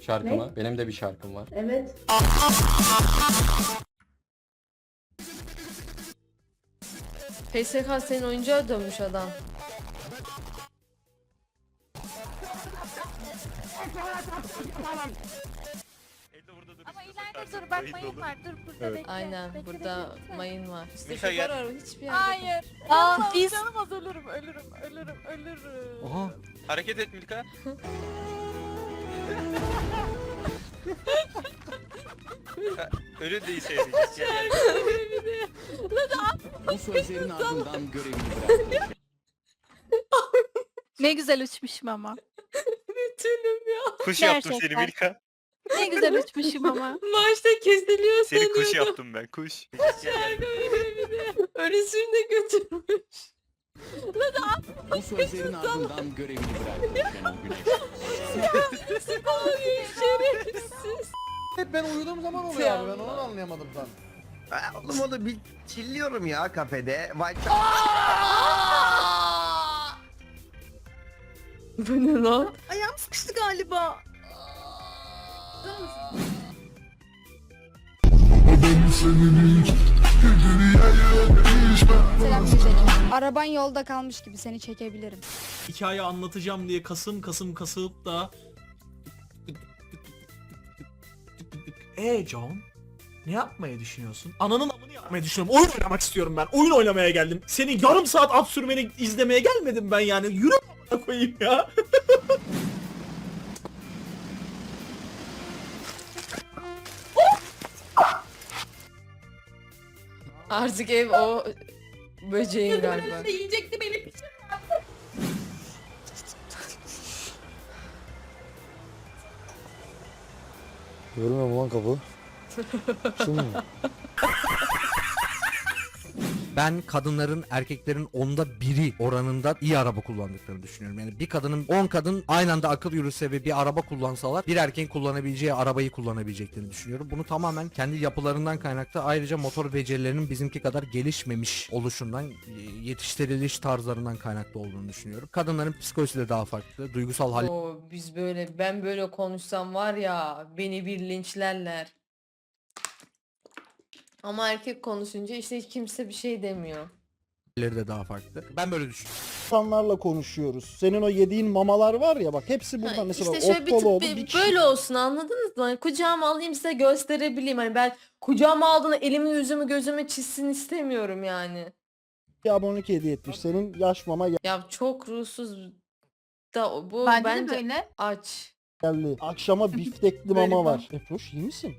Şarkımı. Benim de bir şarkım var. Evet. PSK senin oyuncağı dönmüş adam. Ama ileride dur bak mayın var dur burada bekle. Aynen Bekle, burada bekle, mayın var. İşte Mika gel. hiçbir yerde. Hayır. Aa, Yapamam, biz- Canım az ölürüm ölürüm ölürüm ölürüm. Oha. Hareket et Milka. Ölü değilse yarayacak. Gel gel. Bu sözlerin ardından görevini bıraktı. Ne güzel uçmuşum ama. Bütünüm ya. Kuş yaptım seni Gerçekten. Milka. Ne güzel uçmuşum ama. Maçta kesiliyor Seni sanıyordum. kuş yaptım ben kuş. Şarkı öyle bir de. Ölüsünü de götürmüş. Bu sözlerin ardından görevini bıraktı Şenol Güneş. Ay şerefsiz. Hep ben uyuduğum zaman oluyor abi ben onu da anlayamadım ben. Ha, Oğlum onu bir çilliyorum ya kafede. Vay Bu ne lan? Ayağım sıkıştı galiba. Selam güzelim. Araban yolda kalmış gibi seni çekebilirim. hikaye anlatacağım diye kasım kasım kasıp da Eee John? Ne yapmayı düşünüyorsun? Ananın amını yapmayı düşünüyorum. Oyun oynamak istiyorum ben. Oyun oynamaya geldim. Senin yarım saat at sürmeni izlemeye gelmedim ben yani. Yürü a**ına koyayım ya. Artık ev o böceğin galiba. Yiyecekti beni. Görmüyor mu lan kapı? Şimdi Ben kadınların erkeklerin onda biri oranında iyi araba kullandıklarını düşünüyorum. Yani bir kadının 10 kadın aynı anda akıl yürüse ve bir araba kullansalar bir erkeğin kullanabileceği arabayı kullanabileceklerini düşünüyorum. Bunu tamamen kendi yapılarından kaynaklı ayrıca motor becerilerinin bizimki kadar gelişmemiş oluşundan yetiştiriliş tarzlarından kaynaklı olduğunu düşünüyorum. Kadınların psikolojisi de daha farklı. Duygusal hal Oo, biz böyle ben böyle konuşsam var ya beni bir linçlerler. Ama erkek konuşunca işte hiç kimse bir şey demiyor. halleri de daha farklı. Ben böyle düşünüyorum. insanlarla konuşuyoruz. Senin o yediğin mamalar var ya bak hepsi Ha, burada mesela işte şöyle bir tık bir- bir kişi. böyle olsun anladınız mı? Hani kucağıma alayım size gösterebileyim. Hani ben kucağıma aldığında elimi yüzümü gözümü çizsin istemiyorum yani. bir abonelik hediye etmiş. Senin yaş mama Ya çok ruhsuz da o- bu Bence, bence, de böyle. aç. geldi. Akşama biftekli mama var. Efroş iyi misin?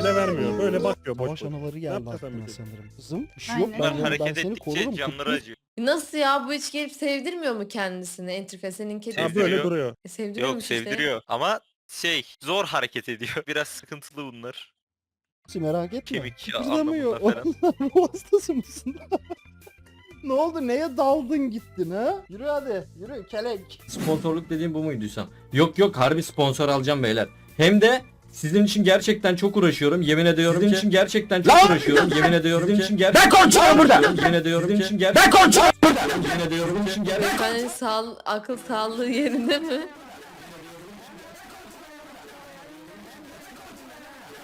Bile vermiyor. Böyle bakıyor Savaş anıları geldi yapacağız de? sanırım. Kızım bir şey Aynen. yok Ben ben, ben, hareket seni ettikçe korurum. camları kutlu- acıyor. Nasıl ya bu hiç gelip sevdirmiyor mu kendisini entrika senin kedi? Ha, böyle duruyor. E, sevdiriyormuş Yok işte. sevdiriyor ama şey zor hareket ediyor. Biraz sıkıntılı bunlar. Merak etme. Kemik Kıpırdamıyor. anlamında falan. Onlar ruh hastası mısın? ne oldu? Neye daldın gittin ha? Yürü hadi. Yürü kelek. Sponsorluk dediğim bu muyduysam? Yok yok harbi sponsor alacağım beyler. Hem de sizin için gerçekten çok uğraşıyorum. Yemin ediyorum Sizin için gerçekten çok uğraşıyorum. Yemin ediyorum Sizin için gerçekten Ben konuşuyorum burada. Yemin ediyorum Sizin için gerçekten Ben konuşuyorum burada. Yemin ediyorum Sizin için gerçekten Yani sağ, akıl sağlığı yerinde mi?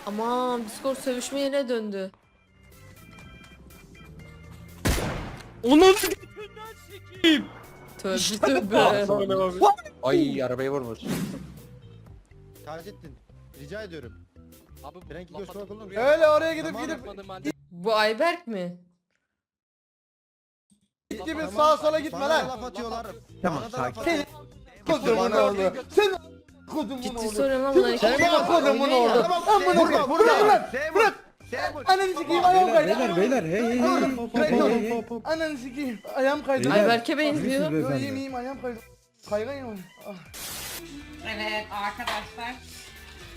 Aman Discord sövüşme yerine döndü. Onun Tövbe tövbe. Ay arabayı vurmuş. Taceddin. Rica ediyorum. Abi Frenki göz kulak olur Öyle oraya gidip gidip Bu Ayberk mi? git gibi sağa sola gitme lan. laf atıyorlar. Tamam sakin. Kodumun oğlu. Sen kodumun Ciddi oğlu. soruyorum ama bunlar Sen bana kodumun oynuyor oğlu. ya? Amına koyayım. Bırak lan. Bırak. Ananı sikeyim ayağım kaydı. Beyler beyler hey hey hey. Ananı sikeyim ayağım kaydı. Ayberk'e benziyor. Yo iyiyim iyiyim ayağım kaydı. Kaygan ya. Ah. Evet arkadaşlar.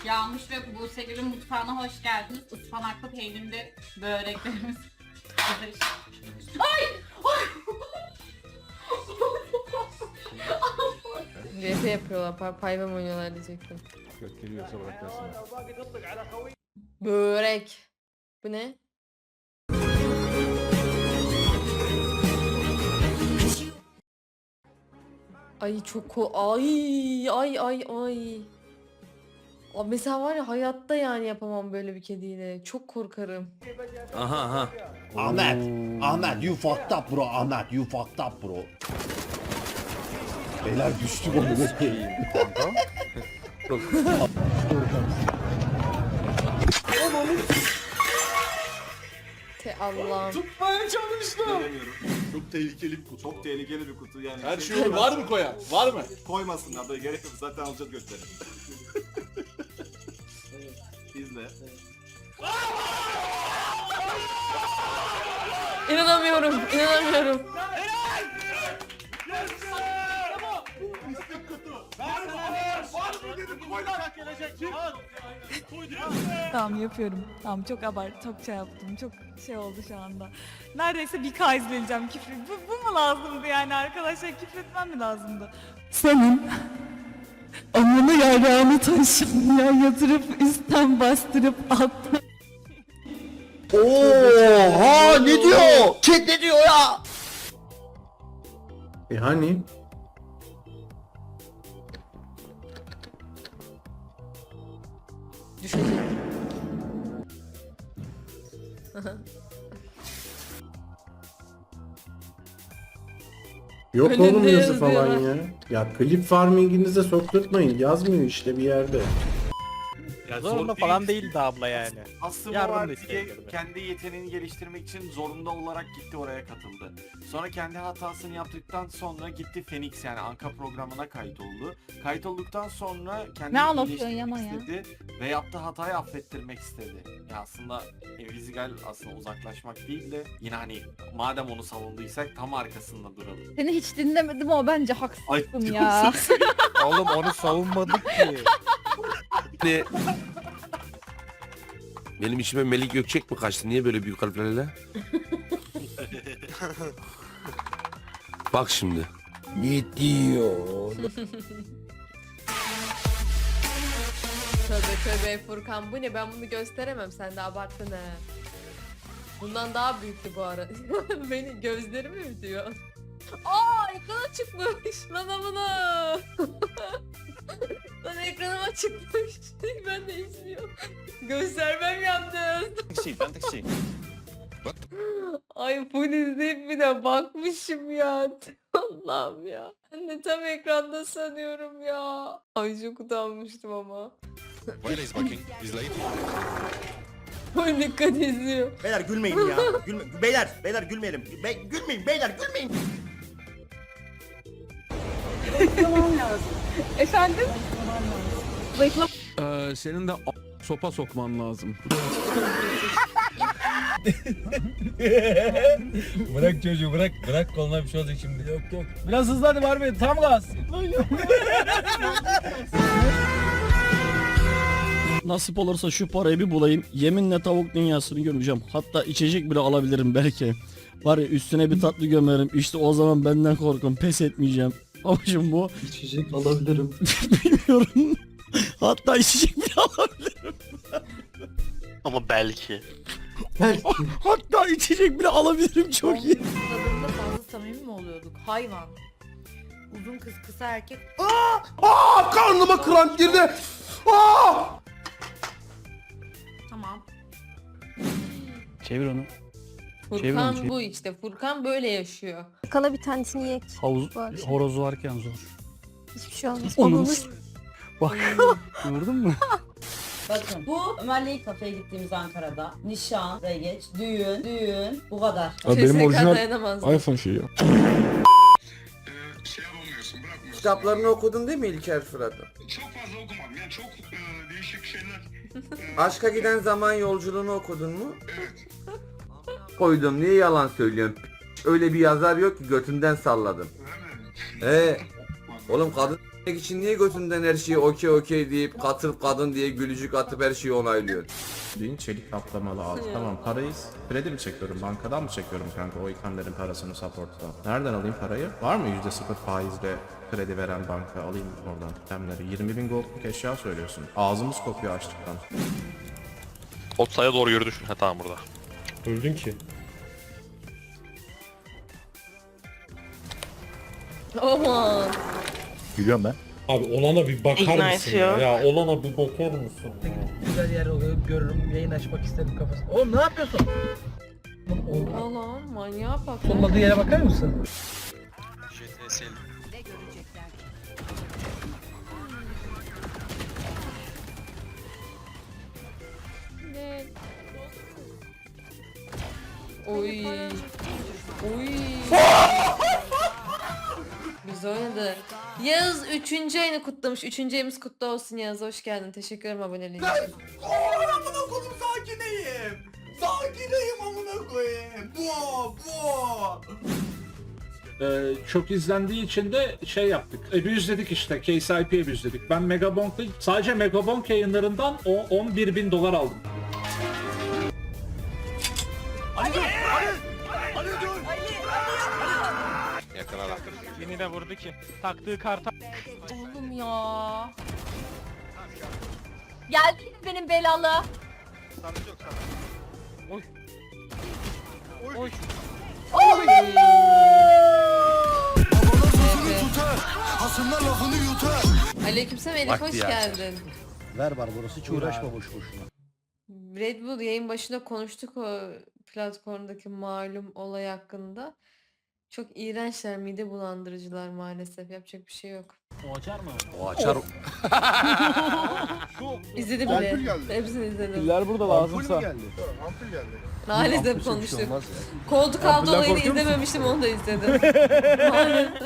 Yağmış ve Buse Gül'ün mutfağına hoş geldiniz. Ispanaklı peynirli böreklerimiz. Ay! Ay! RP yapıyorlar. Pay payvam oynuyorlar diyecektim. Göt geliyorsa bırak. Börek. Bu ne? Ay çok ay ay ay ay. Aa, Mesela var ya hayatta yani yapamam böyle bir kediyle. Çok korkarım. Aha aha. Ahmet. Ahmet you fucked up bro. Ahmet you fucked up bro. Beyler düştük onu Te Allah'ım. Tutmaya çalıştım. Çok tehlikeli bir kutu. Çok tehlikeli bir kutu yani. Her şey olur. Var mı koyan? Var mı? Koymasınlar da gerek yok. Zaten alacağız götleri. İzle. İnanamıyorum. inanamıyorum. Tamam yapıyorum. Tamam çok abart, çok şey yaptım. Çok şey oldu şu anda. Neredeyse bir K izleneceğim küfür. Bu, bu mu lazımdı yani arkadaşlar? Küfretmem mi lazımdı? Senin amını yarağını taşımaya yatırıp üstten bastırıp attım. Oha ne diyor? Chat ne diyor ya? E hani? Düşecek. Yok Önünde oğlum yazı yazıyor falan lan. ya. Ya klip farminginize sokturtmayın. Yazmıyor işte bir yerde. Zorunda falan değildi abla yani. Aslında Yardım var da isteyebilirdi. kendi yeteneğini geliştirmek için zorunda olarak gitti oraya katıldı. Sonra kendi hatasını yaptıktan sonra gitti Phoenix yani Anka programına kayıt oldu. Kayıt olduktan sonra kendini Ne anlatıyorsun Yaman ya? istedi ve yaptığı hatayı affettirmek istedi. Ya aslında Evizigal aslında uzaklaşmak değil de yine hani madem onu savunduysak tam arkasında duralım. Seni hiç dinlemedim ama bence haksızsın Ay, ya. Oğlum onu savunmadık ki. Benim içime Melik Gökçek mi kaçtı? Niye böyle büyük harflerle? Bak şimdi. Ne diyor? Tövbe tövbe Furkan bu ne ben bunu gösteremem sen de abarttın he. Bundan daha büyüktü bu ara. Beni gözlerimi mi diyor? Aa ekrana çıkmış. Lan bunu. Lan ekranıma çıkmış. ben de izliyorum. Göstermem yalnız. Taksi, ben taksi. Ay bu izleyip bir de bakmışım ya. Allah'ım ya. Ben de tam ekranda sanıyorum ya. Ay çok utanmıştım ama. Ay dikkat izliyor. Beyler gülmeyin ya. Gülme beyler beyler gülmeyelim. Be gülmeyin beyler gülmeyin. Efendim? Ee, senin de sopa sokman lazım. Bırak çocuğu bırak. Bırak koluna bir şey olacak şimdi. Yok yok. Biraz hızlı hadi var mı? Tam gaz. Nasip olursa şu parayı bir bulayım. Yeminle tavuk dünyasını göreceğim. Hatta içecek bile alabilirim belki. Var ya üstüne bir tatlı gömerim. İşte o zaman benden korkun. Pes etmeyeceğim. Babacım bu. İçecek alabilirim. Bilmiyorum. Hatta içecek bile alabilirim. Ama belki. Hatta içecek bile alabilirim çok iyi. Kadınla fazla samimi mi oluyorduk? Hayvan. Uzun kız kısa erkek. Aa karnıma kramp girdi. Aa! Tamam. Çevir onu. Furkan bu işte. Furkan böyle yaşıyor. Kala bir tanesini yek. Havuz Bu akşam. horozu varken zor. Hiçbir şey olmaz. Onun- Olmuş. Bak gördün mü? Bakın bu Ömer'le kafeye gittiğimiz Ankara'da. Nişan, regeç, düğün, düğün. Bu kadar. Benim dayanamazdı. iPhone şey ya. Kitaplarını okudun değil mi İlker Fırat'ın? Çok fazla okumadım yani çok değişik şeyler. Aşka giden zaman yolculuğunu okudun mu? Koydum niye yalan söylüyorsun? Öyle bir yazar yok ki götünden salladım. Ee, oğlum kadın için niye götünden her şeyi okey okey deyip katıl kadın diye gülücük atıp her şeyi onaylıyorsun? Düğün çelik kaplamalı aldı. Tamam parayı kredi mi çekiyorum bankadan mı çekiyorum kanka o itemlerin parasını support'tan? Nereden alayım parayı? Var mı %0 faizle kredi veren banka alayım oradan itemleri. 20 bin goldluk eşya söylüyorsun. Ağzımız kopuyor açlıktan. Otsaya doğru yürüdü şu. Ha tamam burada. Öldün ki. Aman. Gülüyorum ben. Abi olana bir bakar mısın ya? Ya olana bir bakar mısın? Güzel yer oluyor görürüm yayın açmak isterim kafasında. Oğlum ne yapıyorsun? Oğlum, Allah'ım manyağa bak. Olmadığı yere bakar mısın? Ne? Oy. Oy. Güzel oynadı. Yağız 3. ayını kutlamış. 3. ayımız kutlu olsun Yağız. Hoş geldin. Teşekkür ederim aboneliğin için. amına koydum sakineyim. Sakineyim amına koyayım. Bu bu. Ee, çok izlendiği için de şey yaptık. Abuse işte. KCIP abuse dedik. Ben Megabonk'ta sadece Megabonk yayınlarından o 11 bin dolar aldım. Beni de vurdu ki. Taktığı karta. Oğlum ya. Geldi benim belalı. Aleykümselam Elif hoş geldin. Ver var burası hiç uğraşma boş boşuna. Red Bull yayın başında konuştuk o platformdaki malum olay hakkında. Çok iğrençler, mide bulandırıcılar maalesef. Yapacak bir şey yok. O açar mı? O açar. İzledim bile. Hepsini izledim. Piller burada lazımsa. Maalesef konuştuk. Koltuk aldı olayını izlememiştim onu da izledim. Maalesef.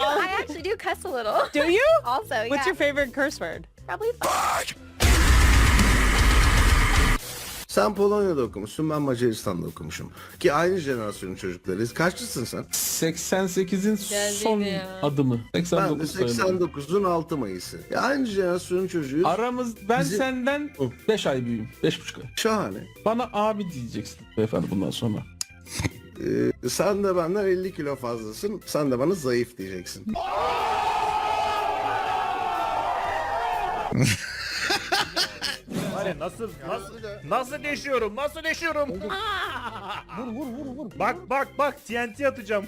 I actually do cuss a little. Do you? Also, yeah. What's your favorite curse word? Probably Sen Polonya'da okumuşsun, ben Macaristan'da okumuşum. Ki aynı jenerasyonun çocuklarıyız. Kaçlısın sen? 88'in Geldi yine ya. adımı. Ben de 89 sayılırım. 89'un 6 Mayıs'ı. Ya aynı jenerasyonun çocuğuyuz. Aramız ben Bizi- senden 5 ay büyüğüm. 5,5 ay. Şahane. Bana abi diyeceksin beyefendi bundan sonra. Ee, sen de benden 50 kilo fazlasın. Sen de bana zayıf diyeceksin. nasıl nasıl nasıl deşiyorum? Nasıl deşiyorum? vur vur vur vur. Bak bak bak TNT atacağım.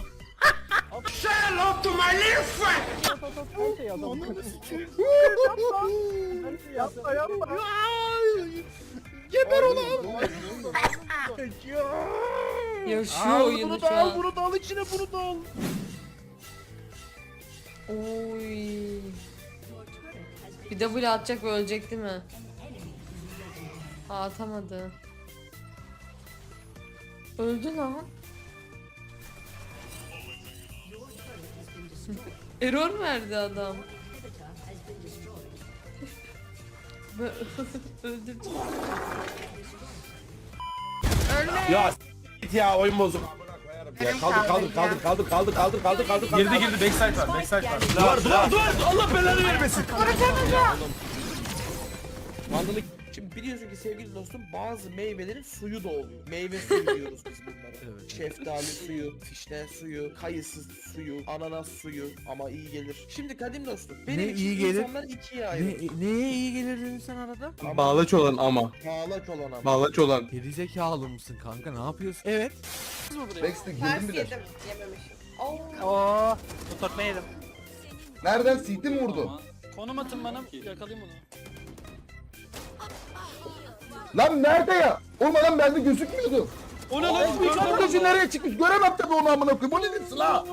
yapma yapma. Geber onu. Yaşıyor Al oyunu bunu şu da al bunu da al içine bunu da al. Oy. Bir double atacak ve ölecek değil mi? Aa, atamadı. Öldü lan. Error verdi adam. Bö- Öldürdü. Ya s- ya oyun bozuk. Ya kaldır kaldır kaldır kaldır kaldır kaldır kaldır kaldır kaldır. Girdi girdi backside var backside var. Dur dur dur Allah belanı vermesin. Mandalı Şimdi biliyorsun ki sevgili dostum bazı meyvelerin suyu da oluyor. Meyve suyu diyoruz biz bunlara. Şeftali suyu, fişne suyu, kayısı suyu, ananas suyu ama iyi gelir. Şimdi kadim dostum benim Ne için iyi gelir? insanlar ikiye ayrılır. neye iyi gelir dedin sen arada? Ama Bağlaç olan ama. Bağlaç olan ama. Bağlaç olan. Gerizekalı mısın kanka ne yapıyorsun? Evet. Oo, tutak ne yedim? Nereden sildi mi vurdu? Konum atın bana yakalayayım onu. Lan nerede ya? Oğlum adam bende gözükmüyordu. O ne lan? Gözü nereye çıkmış? Göremem tabii onu amına koyayım. Bu ne desin la?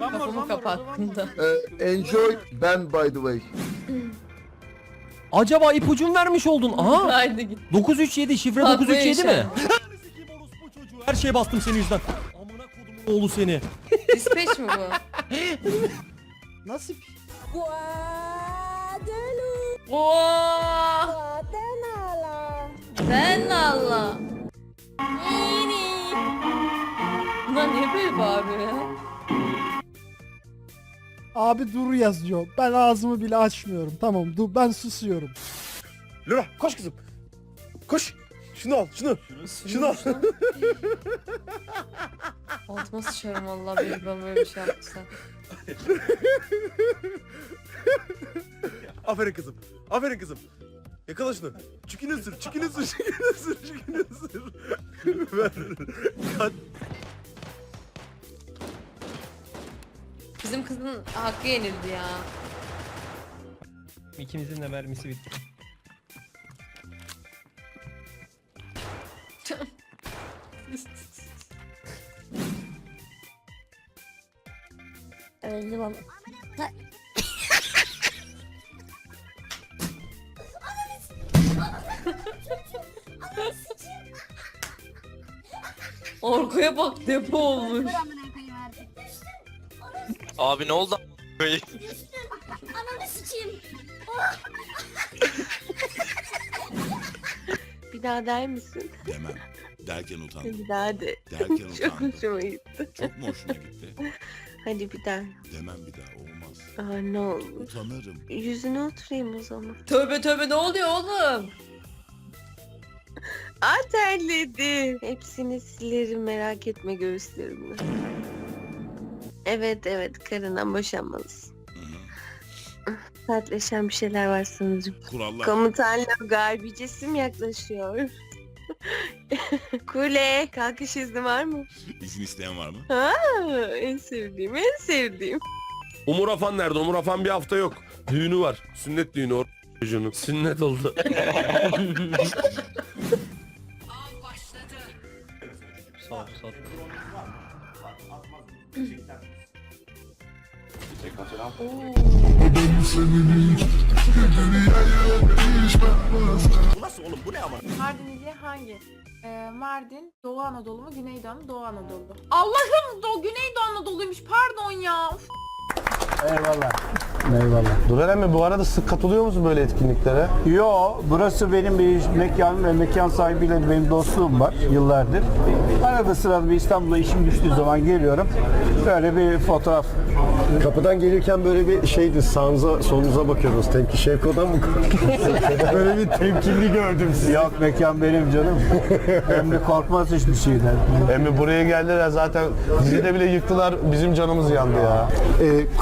Kafamı kapattım da. Ee, enjoy ben by the way. Acaba ipucunu vermiş oldun. Aha. Haydi git. 937 şifre Tatlı 937 mi? yaşa. Her şeye bastım senin yüzünden. Amına kodumun oğlu seni. Dispatch mi bu? Nasip. Oo! Sen Allah. Bunlar niye böyle bağırıyor ya? Abi dur yazıyor. Ben ağzımı bile açmıyorum. Tamam dur ben susuyorum. Lura koş kızım. Koş. Şunu al şunu. Şunu al. Altıma sıçarım valla bir ben böyle bir şey yaptıysa. Aferin kızım. Aferin kızım. Yakala şunu. Çükünü ısır, çükünü ısır, çükünü ısır, çükünü ısır. Ver. Bizim kızın hakkı yenildi ya. İkimizin de mermisi bitti. Öldü baba. Orkuya bak depo olmuş. Abi ne oldu? Ananı sıçayım. Bir daha der misin? Demem. Derken utandım. Bir daha de. Derken utandım. hoşuma gitti. Çok mu hoşuna gitti? Hadi bir daha. Demem bir daha olmaz. Aa ne olur. Utanırım. Yüzüne oturayım o zaman. Tövbe tövbe ne oluyor oğlum? Aa terledi. Hepsini silerim merak etme göğüslerimle. Evet evet karından boşanmalısın. Hı. Sertleşen bir şeyler var sanırım. Kurallar. Komutanla garbicesim yaklaşıyor. Kule kalkış izni var mı? İzin isteyen var mı? Ha, en sevdiğim en sevdiğim. Umur Afan nerede? Umur Afan bir hafta yok. Düğünü var. Sünnet düğünü or çocuğunun. Sünnet oldu. Mardin ili hangi? Ee, Mardin, Doğu Anadolu mu, Güneydoğu mu, Doğu Anadolu. Allah'ım Doğu, Güneydoğu Anadolu'ymuş pardon ya. Uf. Eyvallah. Eyvallah. Duran emmi bu arada sık katılıyor musun böyle etkinliklere? Yo, burası benim bir mekanım ve mekan sahibiyle benim dostluğum var yıllardır. Arada sırada bir İstanbul'a işim düştüğü zaman geliyorum. Böyle bir fotoğraf. Kapıdan gelirken böyle bir şeydi sağınıza solunuza bakıyordunuz. Temki Şevko'dan mı? böyle bir temkinli gördüm sizi. Yok mekan benim canım. Hem de korkmaz hiçbir şeyden. Emmi buraya geldiler zaten dizide bile yıktılar bizim canımız yandı ya.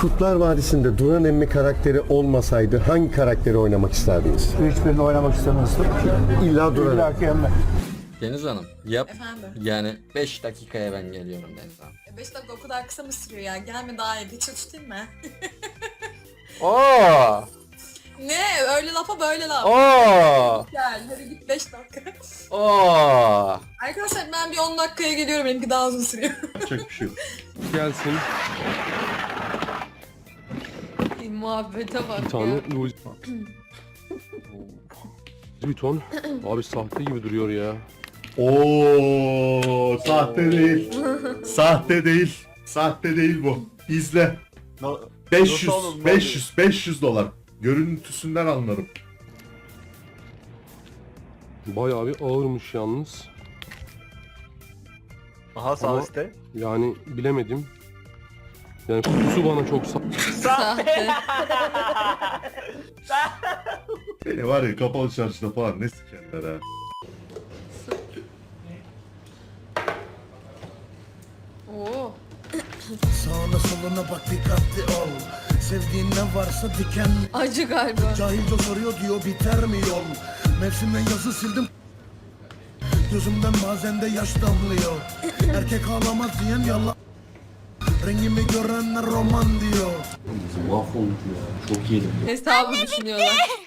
Kurtlar Vadisi'nde Duran Emmi karakteri olmasaydı hangi karakteri oynamak isterdiniz? Hiçbirini oynamak istemezdim. İlla Duran İlla ki Emre. Deniz Hanım yap. Efendim? Yani 5 dakikaya ben geliyorum Deniz Hanım. 5 dakika o kadar kısa mı sürüyor ya? Gelme daha iyi. Geçir tutayım mı? Oo! ne? Öyle lafa böyle laf. Oo! Gel hadi git 5 dakika. Oo! Arkadaşlar ben bir 10 dakikaya geliyorum. Benimki daha uzun sürüyor. Çok bir şey yok. Gelsin. Muhabbete bak ya. Louis Vuitton. Abi sahte gibi duruyor ya. Oo, sahte değil. Sahte değil. Sahte değil bu. İzle. 500 500 500 dolar. Görüntüsünden anlarım. Bayağı bir ağırmış yalnız. Aha sağ üstte. Yani bilemedim. Yani kutusu bana çok sa- Sahte. Beni var ya kapalı çarşıda falan ne sikerler ha. Oo. Sağına soluna bak dikkatli ol. Sevdiğin ne varsa diken. Acı galiba. Cahilce soruyor diyor biter mi yol? Mevsimden yazı sildim. Gözümden bazen de yaş damlıyor. Erkek ağlamaz diyen yalan. Rengimi görenler roman diyor. Hesabı düşünüyorlar.